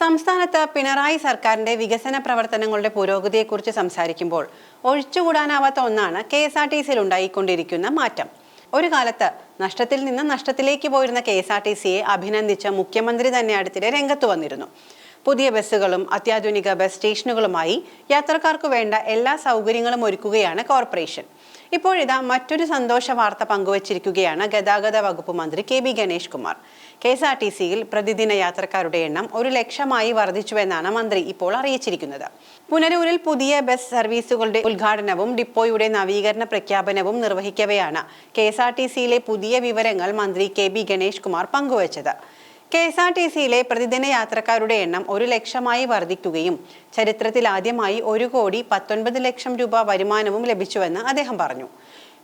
സംസ്ഥാനത്ത് പിണറായി സർക്കാരിന്റെ വികസന പ്രവർത്തനങ്ങളുടെ പുരോഗതിയെക്കുറിച്ച് സംസാരിക്കുമ്പോൾ ഒഴിച്ചുകൂടാനാവാത്ത ഒന്നാണ് കെ എസ് ആർ ടി സിയിൽ ഉണ്ടായിക്കൊണ്ടിരിക്കുന്ന മാറ്റം. ഒരു കാലത്ത് നഷ്ടത്തിൽ നിന്ന് നഷ്ടത്തിലേക്ക് പോയിരുന്ന കെ എസ് ആർ ടി സിയെ അഭിനന്ദിച്ച മുഖ്യമന്ത്രി തന്നെ അടുത്തിടെ രംഗത്ത് വന്നിരുന്നു. പുതിയ ബസ്സുകളും അത്യാധുനിക ബസ് സ്റ്റേഷനുകളുമായി യാത്രക്കാർക്ക് വേണ്ട എല്ലാ സൗകര്യങ്ങളും ഒരുക്കുകയാണ് കോർപ്പറേഷൻ. ഇപ്പോഴിതാ മറ്റൊരു സന്തോഷ വാർത്ത പങ്കുവച്ചിരിക്കുകയാണ് ഗതാഗത വകുപ്പ് മന്ത്രി K B Ganesh Kumar. K S R T സിയിൽ പ്രതിദിന യാത്രക്കാരുടെ എണ്ണം ഒരു ലക്ഷമായി വർദ്ധിച്ചുവെന്നാണ് മന്ത്രി ഇപ്പോൾ അറിയിച്ചിരിക്കുന്നത്. പുനരൂരിൽ പുതിയ ബസ് സർവീസുകളുടെ ഉദ്ഘാടനവും ഡിപ്പോയുടെ നവീകരണ പ്രഖ്യാപനവും നിർവഹിക്കവെയാണ് കെ എസ് ആർ ടി സിയിലെ പുതിയ വിവരങ്ങൾ മന്ത്രി കെ ബി ഗണേഷ് കുമാർ പങ്കുവച്ചത്. കെ എസ് ആർ ടി സിയിലെ പ്രതിദിന യാത്രക്കാരുടെ എണ്ണം ഒരു ലക്ഷമായി വർദ്ധിക്കുകയും ചരിത്രത്തിൽ ആദ്യമായി ഒരു കോടി പത്തൊൻപത് ലക്ഷം രൂപ വരുമാനവും ലഭിച്ചുവെന്ന് അദ്ദേഹം പറഞ്ഞു.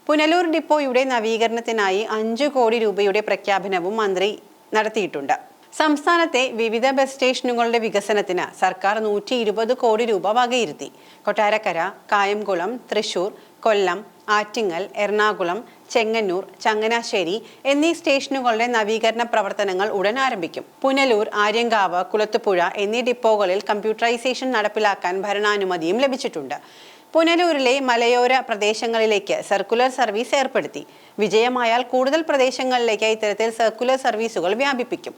പുനലൂർ ഡിപ്പോയുടെ നവീകരണത്തിനായി അഞ്ചു കോടി രൂപയുടെ പ്രഖ്യാപനവും മന്ത്രി നടത്തിയിട്ടുണ്ട്. സംസ്ഥാനത്തെ വിവിധ ബസ് സ്റ്റേഷനുകളുടെ വികസനത്തിന് സർക്കാർ നൂറ്റി ഇരുപത് കോടി രൂപ വകയിരുത്തി. കൊട്ടാരക്കര കായംകുളം തൃശൂർ കൊല്ലം ആറ്റിങ്ങൽ എറണാകുളം ചെങ്ങന്നൂർ ചങ്ങനാശ്ശേരി എന്നീ സ്റ്റേഷനുകളുടെ നവീകരണ പ്രവർത്തനങ്ങൾ ഉടൻ ആരംഭിക്കും. പുനലൂർ ആര്യങ്കാവ് കുളത്തുപുഴ എന്നീ ഡിപ്പോകളിൽ കമ്പ്യൂട്ടറൈസേഷൻ നടപ്പിലാക്കാൻ ഭരണാനുമതിയും ലഭിച്ചിട്ടുണ്ട്. പുനലൂരിലെ മലയോര പ്രദേശങ്ങളിലേക്ക് സർക്കുലർ സർവീസ് ഏർപ്പെടുത്തി. വിജയമായാൽ കൂടുതൽ പ്രദേശങ്ങളിലേക്ക് ഇത്തരത്തിൽ സർക്കുലർ സർവീസുകൾ വ്യാപിപ്പിക്കും.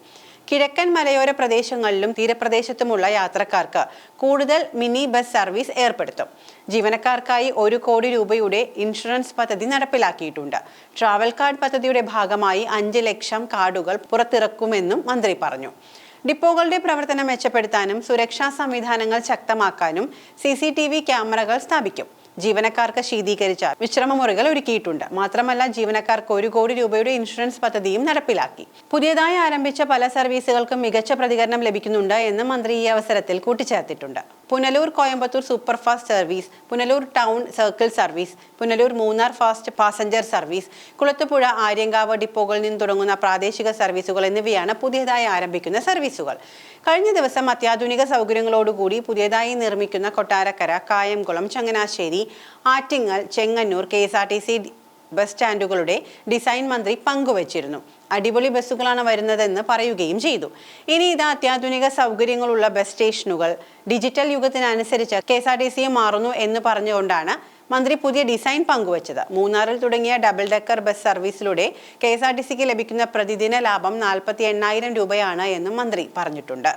കിഴക്കൻ മലയോര പ്രദേശങ്ങളിലും തീരപ്രദേശത്തുമുള്ള യാത്രക്കാർക്ക് കൂടുതൽ മിനി ബസ് സർവീസ് ഏർപ്പെടുത്തും. ജീവനക്കാർക്കായി ഒരു കോടി രൂപയുടെ ഇൻഷുറൻസ് പദ്ധതി നടപ്പിലാക്കിയിട്ടുണ്ട്. ട്രാവൽ കാർഡ് പദ്ധതിയുടെ ഭാഗമായി അഞ്ച് ലക്ഷം കാർഡുകൾ പുറത്തിറക്കുമെന്നും മന്ത്രി പറഞ്ഞു. ഡിപ്പോകളുടെ പ്രവർത്തനം മെച്ചപ്പെടുത്താനും സുരക്ഷാ സംവിധാനങ്ങൾ ശക്തമാക്കാനും സി ക്യാമറകൾ സ്ഥാപിക്കും. ജീവനക്കാർക്ക് ശീതീകരിച്ച വിശ്രമമുറികൾ ഒരുക്കിയിട്ടുണ്ട്. മാത്രമല്ല ജീവനക്കാർക്ക് ഒരു കോടി രൂപയുടെ ഇൻഷുറൻസ് പദ്ധതിയും നടപ്പിലാക്കി. പുതിയതായി ആരംഭിച്ച പല സർവീസുകൾക്കും മികച്ച പ്രതികരണം ലഭിക്കുന്നുണ്ട് എന്ന് മന്ത്രി ഈ അവസരത്തിൽ കൂട്ടിച്ചേർത്തിട്ടുണ്ട്. Punalur Coimbatore superfast service Punalur town circle service Punalur Munnar fast passenger service Kulathupuzha Aryankavu ഡിപ്പോകളിൽ നിന്ന് തുടങ്ങുന്ന പ്രാദേശിക സർവീസുകൾ എന്നിവയാണ് പുതിയതായി ആരംഭിക്കുന്ന സർവീസുകൾ. കഴിഞ്ഞ ദിവസം അത്യാധുനിക സൗകര്യങ്ങളോടുകൂടി പുതിയതായി നിർമ്മിക്കുന്ന Kottarakkara Kayamkulam Changanassery Attingal Chengannur K S R T C bus സ്റ്റാൻഡുകളുടെ design മന്ത്രി പങ്കുവച്ചിരുന്നു. അടിപൊളി ബസ്സുകളാണ് വരുന്നതെന്ന് പറയുകയും ചെയ്തു. ഇനി ഇത് അത്യാധുനിക സൗകര്യങ്ങളുള്ള ബസ് സ്റ്റേഷനുകൾ digital യുഗത്തിനനുസരിച്ച് K S R T C മാറുന്നു എന്ന് പറഞ്ഞുകൊണ്ടാണ് മന്ത്രി പുതിയ ഡിസൈൻ പങ്കുവച്ചത്. മൂന്നാറിൽ തുടങ്ങിയ ഡബിൾ ഡെക്കർ ബസ് സർവീസിലൂടെ കെ എസ് ആർ ടി സിക്ക് ലഭിക്കുന്ന പ്രതിദിന ലാഭം നാൽപ്പത്തി എണ്ണായിരം രൂപയാണ് എന്നും മന്ത്രി പറഞ്ഞിട്ടുണ്ട്.